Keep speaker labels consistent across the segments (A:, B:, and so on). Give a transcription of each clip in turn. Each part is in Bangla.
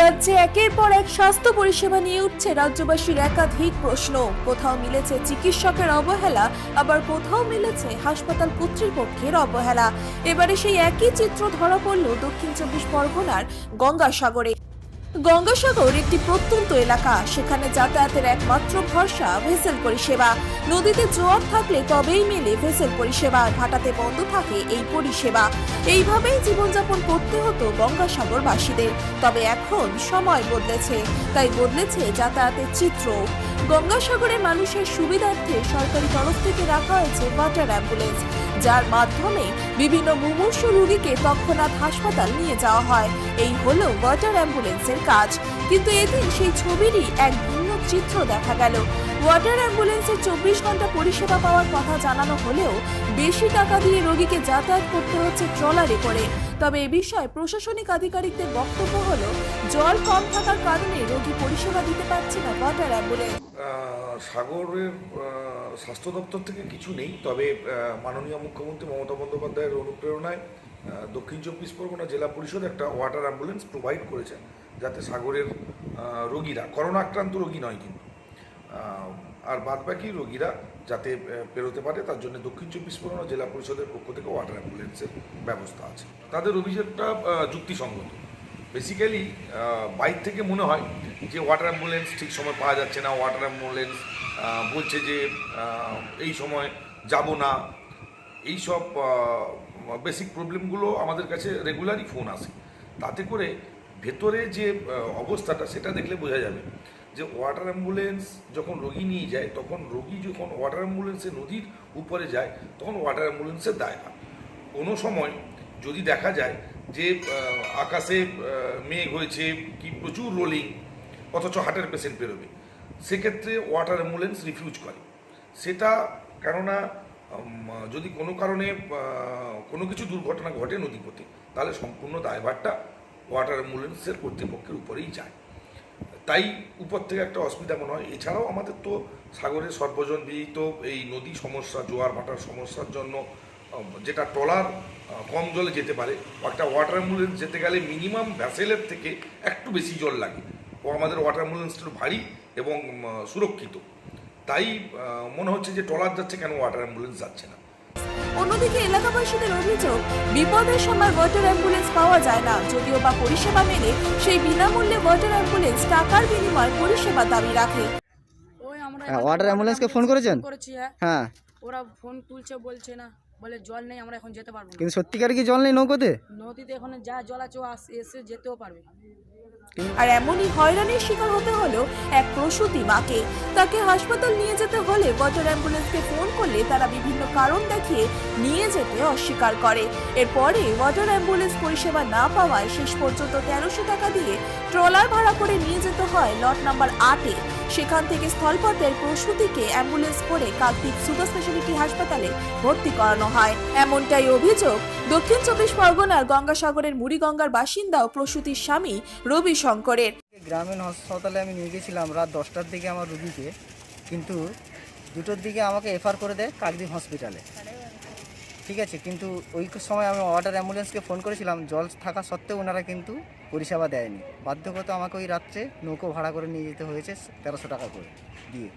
A: রাজ্যে একের পর এক স্বাস্থ্য পরিষেবা নিয়ে উঠছে রাজ্যবাসীর একাধিক প্রশ্ন। কোথাও মিলেছে চিকিৎসকের অবহেলা, আবার কোথাও মিলেছে হাসপাতাল কর্তৃপক্ষের অবহেলা। এবারে সেই একই চিত্র ধরা পড়ল দক্ষিণ চব্বিশ পরগনার গঙ্গাসাগরে। গঙ্গাসাগর একটি প্রত্যন্ত এলাকা। সেখানে যাতায়াতের একমাত্র ভরসা ভেসেল পরিষেবা। নদীতে জোয়ার থাকলে তবেই মেলে ভেসেল পরিষেবা। ভাটাতে বন্ধ থাকে এই পরিষেবা। এইভাবেই জীবনযাপন করতে হতো গঙ্গাসাগরবাসীদের। তবে এখন সময় বদলেছে। তাই বদলেছে যাতায়াতের চিত্র। গঙ্গাসাগরের মানুষের সুবিধার্থে সরকারি তরফ থেকে রাখা হয়েছে ওয়াটার অ্যাম্বুলেন্স। যার মাধ্যমে বিভিন্ন মুমূর্ষু রোগীকে তৎক্ষণাৎ হাসপাতাল নিয়ে যাওয়া হয়। এই হলো ওয়াটার অ্যাম্বুলেন্সের কাজ। কিন্তু এদিন সেই ছবিরই এক ভিন্ন চিত্র দেখা গেল। ওয়াটার অ্যাম্বুলেন্সে চব্বিশ ঘণ্টা পরিষেবা পাওয়ার কথা জানানো হলেও বেশি টাকা দিয়ে রোগীকে যাতায়াত করতে হচ্ছে ট্রলারে করে। তবে এ বিষয়ে প্রশাসনিক আধিকারিকদের বক্তব্য হলো, জল কম থাকার কারণে রোগী পরিষেবা দিতে পারছে না ওয়াটার অ্যাম্বুলেন্স।
B: সাগরের স্বাস্থ্য দপ্তর থেকে কিছু নেই, তবে মাননীয় মুখ্যমন্ত্রী মমতা বন্দ্যোপাধ্যায়ের অনুপ্রেরণায় দক্ষিণ চব্বিশ পরগনা জেলা পরিষদ একটা ওয়াটার অ্যাম্বুলেন্স প্রোভাইড করেছে, যাতে সাগরের রোগীরা, করোনা আক্রান্ত রোগী নয় কিন্তু। আর বাদবাকি রোগীরা যাতে পেরোতে পারে, তার জন্য দক্ষিণ চব্বিশ পরগনা জেলা পরিষদের পক্ষ থেকে ওয়াটার অ্যাম্বুলেন্সের ব্যবস্থা আছে। তাদের অভিযোগটা যুক্তিসঙ্গত। বেসিক্যালি বাইক থেকে মনে হয় যে ওয়াটার অ্যাম্বুলেন্স ঠিক সময় পাওয়া যাচ্ছে না, ওয়াটার অ্যাম্বুলেন্স বলছে যে এই সময় যাব না। এই সব বেসিক প্রবলেমগুলো আমাদের কাছে রেগুলারই ফোন আসে। তাতে করে ভেতরে যে অবস্থাটা সেটা দেখলে বোঝা যাবে যে ওয়াটার অ্যাম্বুলেন্স যখন রোগী নিয়ে যায়, তখন রোগী যখন ওয়াটার অ্যাম্বুলেন্সে নদীর উপরে যায়, তখন ওয়াটার অ্যাম্বুলেন্সের দায় হয় কোনো সময় যদি দেখা যায় যে আকাশে মেঘ হয়েছে কি প্রচুর রোলিং অথচ হার্টের পেশেন্ট বেরোবে, সেক্ষেত্রে ওয়াটার অ্যাম্বুলেন্স রিফিউজ করে। সেটা কেননা যদি কোনো কারণে কোনো কিছু দুর্ঘটনা ঘটে নদীপথে, তাহলে সম্পূর্ণ দায়ভারটা ওয়াটার অ্যাম্বুলেন্সের কর্তৃপক্ষের উপরেই যায়। তাই উপর থেকে একটা অসুবিধা মনে হয়। এছাড়াও আমাদের তো সাগরের সর্বজন বিহিত এই নদী সমস্যা, জোয়ার ভাটার সমস্যার জন্য যেটা ট্রলার কম জলে যেতে পারে, একটা ওয়াটার অ্যাম্বুলেন্স যেতে গেলে মিনিমাম ভ্যাসেলের থেকে একটু বেশি জল লাগে। ও আমাদের ওয়াটার অ্যাম্বুলেন্সটা ভারী এবং সুরক্ষিত। তাই মনে হচ্ছে যে ট্রলার যাচ্ছে কেন ওয়াটার অ্যাম্বুলেন্স যাচ্ছে না?
A: অন্যদিকে এলাকাবাসীদের অভিযোগ বিপদের সময় ওয়াটার অ্যাম্বুলেন্স পাওয়া যায় না যদিও বা পরিষেবা মেলে সেই বিনামূল্যে ওয়াটার অ্যাম্বুলেন্স টাকার বিনিময়ে পরিষেবা দাবি রাখে।
C: ওই আমরা
D: হ্যাঁ, ওয়াটার অ্যাম্বুলেন্সকে ফোন করেছেন?
C: করেছি হ্যাঁ।
D: হ্যাঁ।
C: ওরা ফোন তুলছে বলছে না বলে জল নেই আমরা এখন যেতে পারব না।
D: কিন্তু সত্যিকার কি জল নেই নৌকোতে?
C: নদীতে এখন যা জল আছে ও আস- এসে যেতেও পারবে
A: আর এমনই হয়রানির শিকার হতে হলো এক প্রসূতি মাকে। তাকে হাসপাতাল নিয়ে যেতে হলে ওয়াটার অ্যাম্বুলেন্সকে ফোন করলে তারা বিভিন্ন কারণ দেখিয়ে নিয়ে যেতে অস্বীকার করে। এরপরে ওয়াটার অ্যাম্বুলেন্স পরিষেবা না পাওয়ায় শেষ পর্যন্ত তেরোশো টাকা দিয়ে ট্রলার ভাড়া করে নিয়ে যেতে হয় লট নাম্বার আটে। সেখান থেকে স্থলপথের প্রসূতিকে অ্যাম্বুলেন্স করে কাকদ্বীপ সুপার স্পেশালিটি হাসপাতালে ভর্তি করানো হয়। এমনটাই অভিযোগ দক্ষিণ চব্বিশ পরগনার গঙ্গাসাগরের মুড়িগঙ্গার বাসিন্দা ও প্রসূতির স্বামী রবি শঙ্করের।
D: গ্রামীণ হাসপাতালে আমি নিয়ে গেছিলাম রাত দশটার দিকে আমার রুগীকে। কিন্তু দুটোর দিকে আমাকে এফআর করে দেয় কাকদ্বীপ হসপিটালে ঠিক আছে, কিন্তু ওই সময় আমি ওয়াটার অ্যাম্বুলেন্সকে ফোন করেছিলাম, জল থাকা সত্ত্বেও ওনারা কিন্তু পরিষেবা দেয়নি। বাধ্যগত আমাকে ওই রাত্রে নৌকো ভাড়া করে নিয়ে যেতে হয়েছে তেরোশো টাকা করে দিয়ে।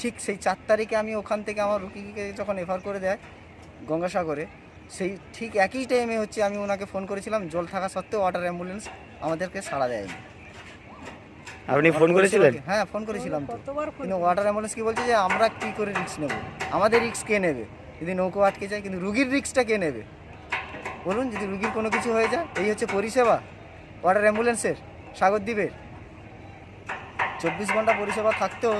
D: ঠিক সেই চার তারিখে আমি ওখান থেকে আমার রুগীকে যখন এফআর করে দেয় গঙ্গাসাগরে সেই ঠিক একই টাইমে হচ্ছে আমি ওনাকে ফোন করেছিলাম জল থাকা সত্ত্বেও ওয়াটার অ্যাম্বুলেন্স আমাদেরকে সাড়া দেয়নি।
E: আপনি ফোন করেছিলেন?
D: হ্যাঁ ফোন করেছিলাম তো। কিন্তু ওয়াটার অ্যাম্বুলেন্স কি বলছে যে আমরা কি করে রিস্ক নেব? আমাদের রিস্ক কে নেবে? যদি নৌকো আটকে যায় কিন্তু রুগীর রিস্কটা কে নেবে? বলুন যদি রুগীর কোনো কিছু হয়ে যায় এই হচ্ছে পরিষেবা। ওয়াটার অ্যাম্বুলেন্সের সাগরদ্বীপের চব্বিশ ঘণ্টা পরিষেবা থাকতেও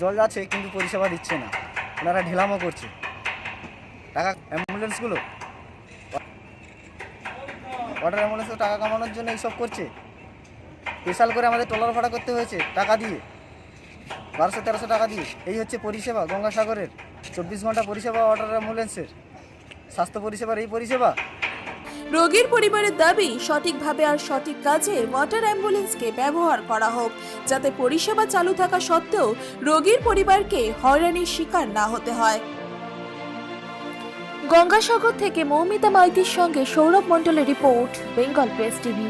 D: জল আছে কিন্তু পরিষেবা দিচ্ছে না। ওনারা ঢিলামো করছে। টাকা অ্যাম্বুলেন্সগুলো ওয়াটার অ্যাম্বুলেন্সে টাকা কামানোর জন্য এইসব করছে। স্পেশাল করে আমাদের ট্রলার ভাড়া করতে হয়েছে, টাকা দিয়ে। বারোশো, তেরোশো টাকা দিয়ে। এই হচ্ছে পরিষেবা, গঙ্গাসাগরের। চব্বিশ ঘণ্টা পরিষেবা ওয়াটার অ্যাম্বুলেন্সের স্বাস্থ্য পরিষেবার এই পরিষেবা।
A: রোগীর পরিবারের দাবি, সঠিকভাবে আর সঠিক কাজে ওয়াটার অ্যাম্বুলেন্সকে ব্যবহার করা হোক, যাতে পরিষেবা চালু থাকা সত্ত্বেও রোগীর পরিবারকে হয়রানির শিকার না হতে হয়। গঙ্গাসাগর থেকে মৌমিতা মাইতির সঙ্গে সৌরভ মণ্ডলের রিপোর্ট, বেঙ্গল প্রেস টিভি।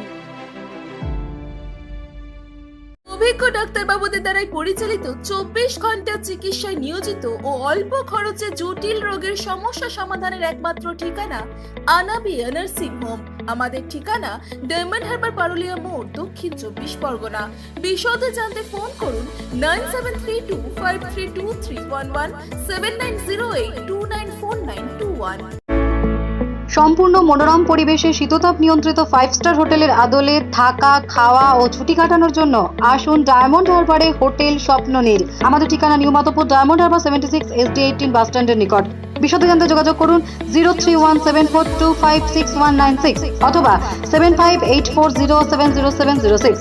A: অভিজ্ঞ ডাক্তারবাবুদের দ্বারাই পরিচালিত চব্বিশ ঘণ্টা চিকিৎসায় নিয়োজিত ও অল্প খরচে জটিল রোগের সমস্যা সমাধানের একমাত্র ঠিকানা আনাবিয়া নার্সিং হোম। আমাদের ঠিকানা ডায়মন্ড হারবার পারুলিয়া মোড়, দক্ষিণ চব্বিশ পরগনা। বিশদে জানতে ফোন করুন nine seven three two five three two three one one seven nine zero eight two nine four nine two one
F: সম্পূর্ণ মনোরম পরিবেশে শীততাপ নিয়ন্ত্রিত ফাইভ স্টার হোটেলের আদলে থাকা, খাওয়া ও ছুটি কাটানোর জন্য আসুন ডায়মন্ড হারবারে হোটেল স্বপ্ননীল। আমাদের ঠিকানা New Madhabpur, Diamond Harbour seventy six S D eighteen bus স্ট্যান্ডের নিকট। বিশদে জানতে যোগাযোগ করুন zero three one seven four two five six one nine six অথবা seven five eight four zero seven zero seven zero six.